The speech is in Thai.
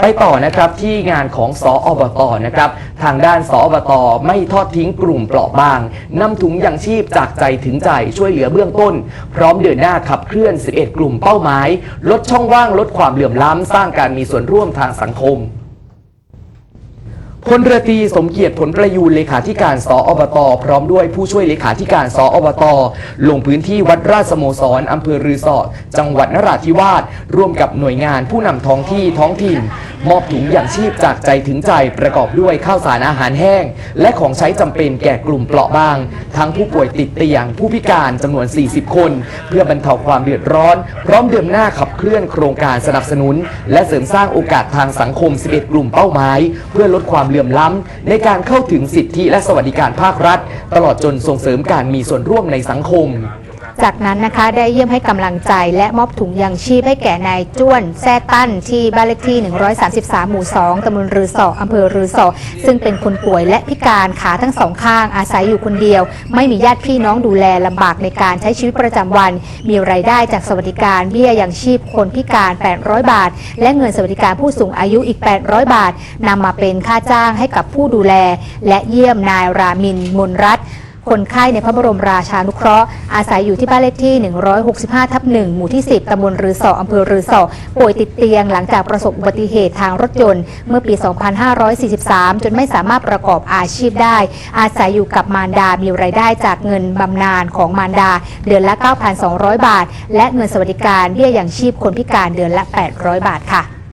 ไปต่อนะครับที่งานของสออบตนะครับทางด้านสออบตไม่ทอดทิ้งกลุ่มเปราะบางนำถุงยังชีพจากใจถึงใจช่วยเหลือเบื้องต้น พร้อมเดินหน้าขับเคลื่อน 11 กลุ่มเป้าหมาย ลดช่องว่างลดความเหลื่อมล้ำสร้างการมีส่วนร่วมทางสังคม พลเรือตรีสมเกียรติผลประยูนเลขาธิการสออบต พร้อมด้วยผู้ช่วยเลขาธิการสออบต ลงพื้นที่วัดราชสโมสรอำเภอรือสอจังหวัดนราธิวาสร่วมกับหน่วยงานผู้นำท้องที่ท้องถิ่น มอบถุงอย่างชีพจากใจถึงใจประกอบด้วยข้าวสารอาหารแห้ง และของใช้จำเป็นแก่กลุ่มเปราะบาง ทั้งผู้ป่วยติดเตียง ผู้พิการจำนวน 40 คน เพื่อบรรเทาความเดือดร้อน พร้อมเดินหน้าขับเคลื่อนโครงการสนับสนุน และเสริมสร้างโอกาสทางสังคม 11 กลุ่มเป้าหมาย เพื่อลดความเหลื่อมล้ำ ในการเข้าถึงสิทธิและสวัสดิการภาครัฐ ตลอดจนส่งเสริมการมีส่วนร่วมในสังคม จากนั้นนะคะได้เยี่ยมให้กำลังใจและมอบถุงยังชีพให้แก่นายจ้วนแซ่ตั้นที่บ้านเลขที่ 133 หมู่ 2ตำบลรือสออำเภอรือสอซึ่งเป็นคนป่วยและพิการขาทั้งสองข้างอาศัยอยู่คนเดียว ไม่มีญาติพี่น้องดูแลลำบากในการใช้ชีวิตประจำวัน มีรายได้จากสวัสดิการเบี้ยยังชีพคนพิการ 800 บาท และเงินสวัสดิการผู้สูงอายุอีก 800 บาทนำมาเป็นค่าจ้างให้กับผู้ดูแล และเยี่ยมนายรามินมนรัตน์ คนไข้ในพระบรมราชานุเคราะห์อาศัยอยู่ที่บ้านเลขที่ 165 ทับ1หมู่ที่ 10 ตำบลรือสออำเภอรือสอป่วยติดเตียงหลังจากประสบอุบัติเหตุทางรถยนต์ เมื่อปี 2543 จนไม่สามารถประกอบอาชีพได้ อาศัยอยู่กับมารดา มีรายได้จากเงินบำนาญของมารดา เดือนละ 9,200 บาท และเงินสวัสดิการเบี้ยย่างชีพคนพิการเดือนละ 800 บาทค่ะ